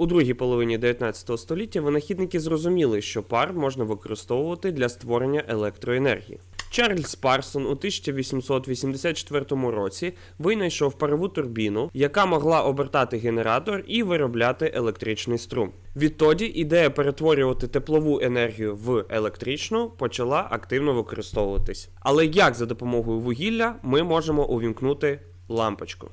У другій половині 19 століття винахідники зрозуміли, що пар можна використовувати для створення електроенергії. Чарльз Парсон у 1884 році винайшов парову турбіну, яка могла обертати генератор і виробляти електричний струм. Відтоді ідея перетворювати теплову енергію в електричну почала активно використовуватись. Але як за допомогою вугілля ми можемо увімкнути лампочку?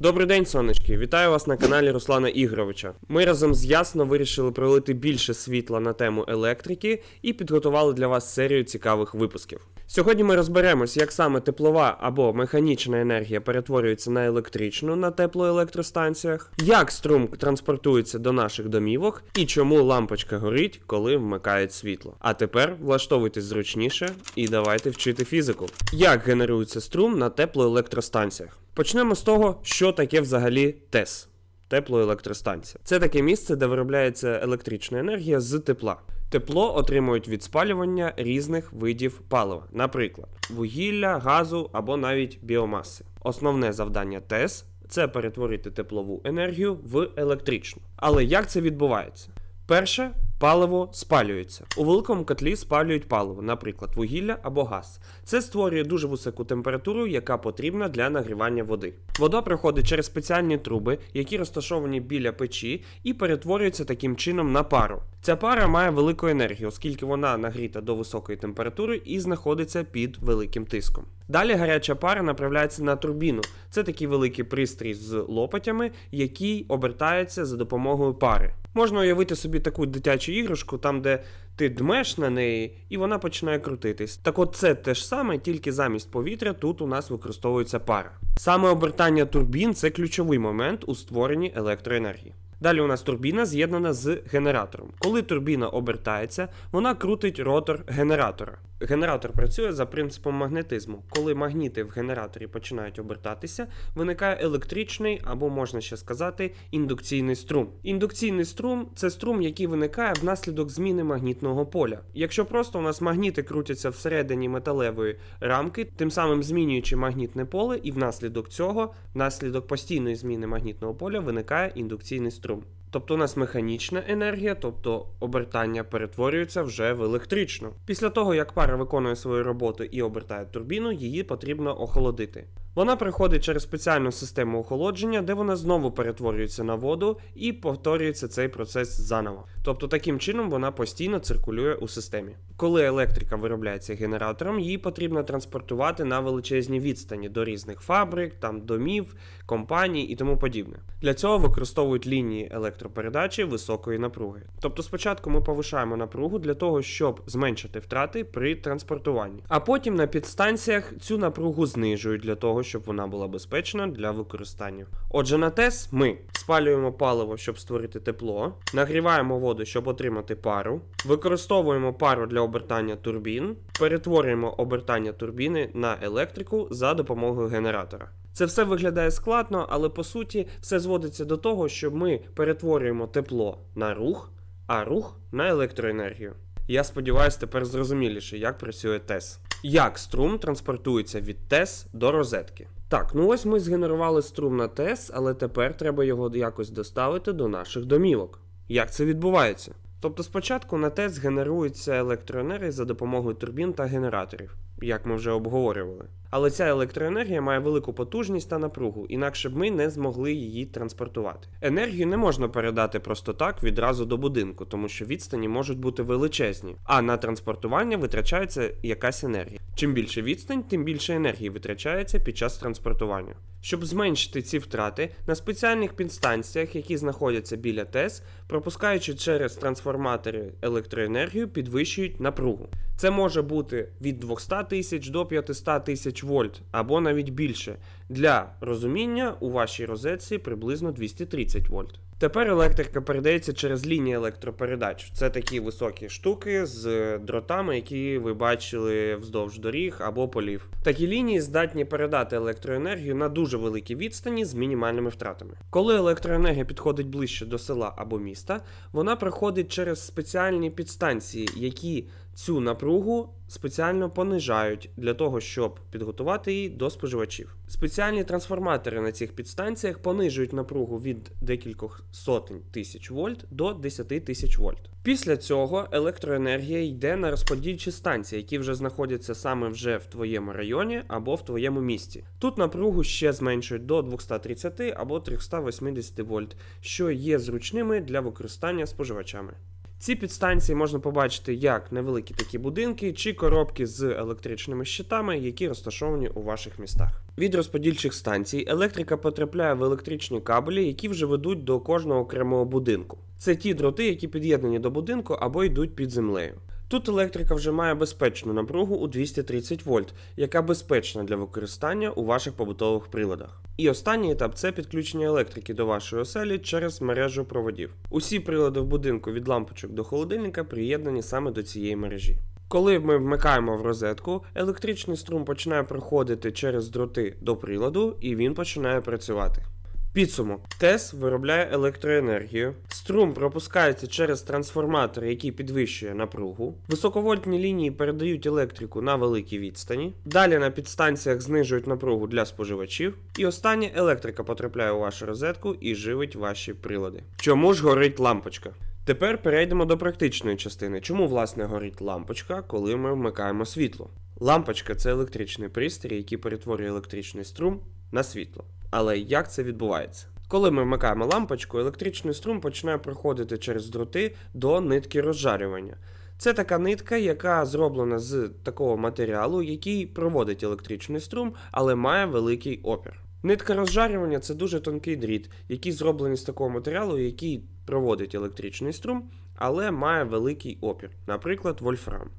Добрий день, сонечки! Вітаю вас на каналі Руслана Ігровича. Ми разом з Ясно вирішили пролити більше світла на тему електрики і підготували для вас серію цікавих випусків. Сьогодні ми розберемось, як саме теплова або механічна енергія перетворюється на електричну на теплоелектростанціях, як струм транспортується до наших домівок і чому лампочка горить, коли вмикають світло. А тепер влаштовуйтесь зручніше і давайте вчити фізику. Як генерується струм на теплоелектростанціях? Почнемо з того, що таке взагалі ТЕС. Теплоелектростанція. Це таке місце, де виробляється електрична енергія з тепла. Тепло отримують від спалювання різних видів палива, наприклад, вугілля, газу або навіть біомаси. Основне завдання ТЕС це перетворити теплову енергію в електричну. Але як це відбувається? Перше, паливо спалюється. У великому котлі спалюють паливо, наприклад, вугілля або газ. Це створює дуже високу температуру, яка потрібна для нагрівання води. Вода проходить через спеціальні труби, які розташовані біля печі, і перетворюється таким чином на пару. Ця пара має велику енергію, оскільки вона нагріта до високої температури і знаходиться під великим тиском. Далі гаряча пара направляється на турбіну. Це такий великий пристрій з лопатями, який обертається за допомогою пари. Можна уявити собі таку дитячу іграшку, там де ти дмеш на неї, і вона починає крутитись. Так от це те ж саме, тільки замість повітря тут у нас використовується пара. Саме обертання турбін це ключовий момент у створенні електроенергії. Далі у нас турбіна з'єднана з генератором. Коли турбіна обертається, вона крутить ротор генератора. Генератор працює за принципом магнетизму. Коли магніти в генераторі починають обертатися, виникає електричний або можна ще сказати індукційний струм. Індукційний струм це струм, який виникає внаслідок зміни магнітного поля. Якщо просто у нас магніти крутяться всередині металевої рамки, тим самим змінюючи магнітне поле, і внаслідок цього, внаслідок постійної зміни магнітного поля, виникає індукційний струм. Тобто у нас механічна енергія, тобто обертання перетворюється вже в електричну. Після того, як пара виконує свою роботу і обертає турбіну, її потрібно охолодити. Вона приходить через спеціальну систему охолодження, де вона знову перетворюється на воду і повторюється цей процес заново. Тобто таким чином вона постійно циркулює у системі. Коли електрика виробляється генератором, її потрібно транспортувати на величезні відстані до різних фабрик, там домів, компаній і тому подібне. Для цього використовують лінії електропередачі високої напруги. Тобто спочатку ми повишаємо напругу для того, щоб зменшити втрати при транспортуванні, а потім на підстанціях цю напругу знижують для того, щоб вона була безпечна для використання. Отже, на ТЕС ми спалюємо паливо, щоб створити тепло, нагріваємо воду, щоб отримати пару, використовуємо пару для обертання турбін, перетворюємо обертання турбіни на електрику за допомогою генератора. Це все виглядає складно, але по суті все зводиться до того, що ми перетворюємо тепло на рух, а рух на електроенергію. Я сподіваюся, тепер зрозуміліше, як працює ТЕС. Як струм транспортується від ТЕС до розетки. Так, ну ось ми згенерували струм на ТЕС, але тепер треба його якось доставити до наших домівок. Як це відбувається? Тобто спочатку на ТЕС генерується електроенергія за допомогою турбін та генераторів, як ми вже обговорювали. Але ця електроенергія має велику потужність та напругу, інакше б ми не змогли її транспортувати. Енергію не можна передати просто так відразу до будинку, тому що відстані можуть бути величезні, а на транспортування витрачається якась енергія. Чим більше відстань, тим більше енергії витрачається під час транспортування. Щоб зменшити ці втрати, на спеціальних підстанціях, які знаходяться біля ТЕС, пропускаючи через трансформатори електроенергію, підвищують напругу. Це може бути від 200 тисяч до 500 тисяч вольт або навіть більше. Для розуміння у вашій розетці приблизно 230 вольт. Тепер електрика передається через лінії електропередач. Це такі високі штуки з дротами, які ви бачили вздовж доріг або полів. Такі лінії здатні передати електроенергію на дуже великі відстані з мінімальними втратами. Коли електроенергія підходить ближче до села або міста, вона проходить через спеціальні підстанції, які Цю напругу спеціально понижають для того, щоб підготувати її до споживачів. Спеціальні трансформатори на цих підстанціях понижують напругу від декількох сотень тисяч вольт до 10 тисяч вольт. Після цього електроенергія йде на розподільчі станції, які вже знаходяться саме вже в твоєму районі або в твоєму місті. Тут напругу ще зменшують до 230 або 380 вольт, що є зручними для використання споживачами. Ці підстанції можна побачити як невеликі такі будинки чи коробки з електричними щитами, які розташовані у ваших містах. Від розподільчих станцій електрика потрапляє в електричні кабелі, які вже ведуть до кожного окремого будинку. Це ті дроти, які під'єднані до будинку або йдуть під землею. Тут електрика вже має безпечну напругу у 230 вольт, яка безпечна для використання у ваших побутових приладах. І останній етап це підключення електрики до вашої оселі через мережу проводів. Усі прилади в будинку від лампочок до холодильника приєднані саме до цієї мережі. Коли ми вмикаємо в розетку, електричний струм починає проходити через дроти до приладу і він починає працювати. Підсумок. ТЕС виробляє електроенергію, струм пропускається через трансформатор, який підвищує напругу. Високовольтні лінії передають електрику на великій відстані. Далі на підстанціях знижують напругу для споживачів. І останнє електрика потрапляє у вашу розетку і живить ваші прилади. Чому ж горить лампочка? Тепер перейдемо до практичної частини. Чому власне горить лампочка, коли ми вмикаємо світло? Лампочка це електричний пристрій, який перетворює електричний струм на світло. Але як це відбувається? Коли ми вмикаємо лампочку, електричний струм починає проходити через дроти до нитки розжарювання. Це така нитка, яка зроблена з такого матеріалу, який проводить електричний струм, але має великий опір. Нитка розжарювання це дуже тонкий дріт, який зроблений з такого матеріалу, який проводить електричний струм, але має великий опір, наприклад, вольфрам.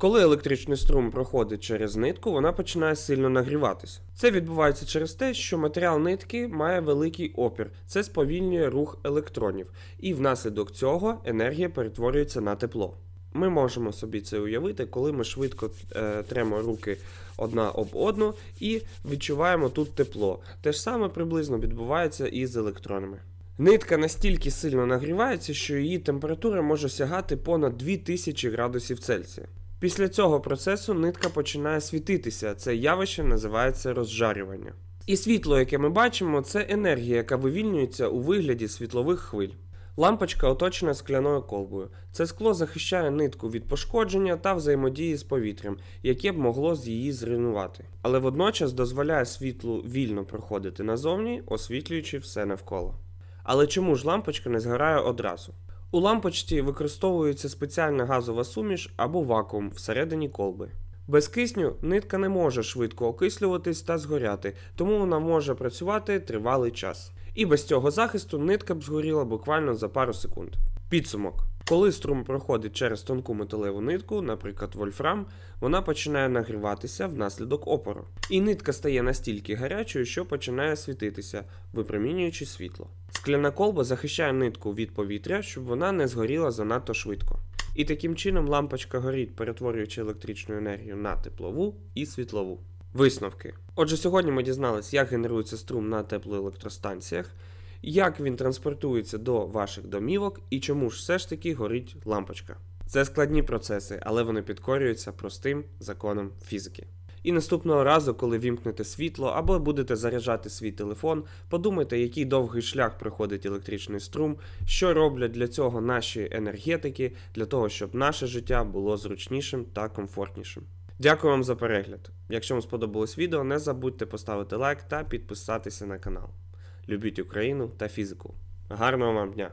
Коли електричний струм проходить через нитку, вона починає сильно нагріватися. Це відбувається через те, що матеріал нитки має великий опір, це сповільнює рух електронів, і внаслідок цього енергія перетворюється на тепло. Ми можемо собі це уявити, коли ми швидко е, тремо руки одна об одну і відчуваємо тут тепло. Те ж саме приблизно відбувається і з електронами. Нитка настільки сильно нагрівається, що її температура може сягати понад 2000 градусів Цельсія. Після цього процесу нитка починає світитися. Це явище називається розжарювання. І світло, яке ми бачимо, це енергія, яка вивільнюється у вигляді світлових хвиль. Лампочка оточена скляною колбою. Це скло захищає нитку від пошкодження та взаємодії з повітрям, яке б могло з її зруйнувати. Але водночас дозволяє світлу вільно проходити назовні, освітлюючи все навколо. Але чому ж лампочка не згорає одразу? У лампочці використовується спеціальна газова суміш або вакуум всередині колби. Без кисню нитка не може швидко окислюватись та згоряти, тому вона може працювати тривалий час. І без цього захисту нитка б згоріла буквально за пару секунд. Підсумок. Коли струм проходить через тонку металеву нитку, наприклад, вольфрам, вона починає нагріватися внаслідок опору. І нитка стає настільки гарячою, що починає світитися, випромінюючи світло. Скляна колба захищає нитку від повітря, щоб вона не згоріла занадто швидко. І таким чином лампочка горить, перетворюючи електричну енергію на теплову і світлову. Висновки. Отже, сьогодні ми дізналися, як генерується струм на теплоелектростанціях, як він транспортується до ваших домівок і чому ж все ж таки горить лампочка. Це складні процеси, але вони підкорюються простим законам фізики. І наступного разу, коли вімкнете світло або будете заряджати свій телефон, подумайте, який довгий шлях проходить електричний струм, що роблять для цього наші енергетики, для того, щоб наше життя було зручнішим та комфортнішим. Дякую вам за перегляд. Якщо вам сподобалось відео, не забудьте поставити лайк та підписатися на канал. Любіть Україну та фізику. Гарного вам дня!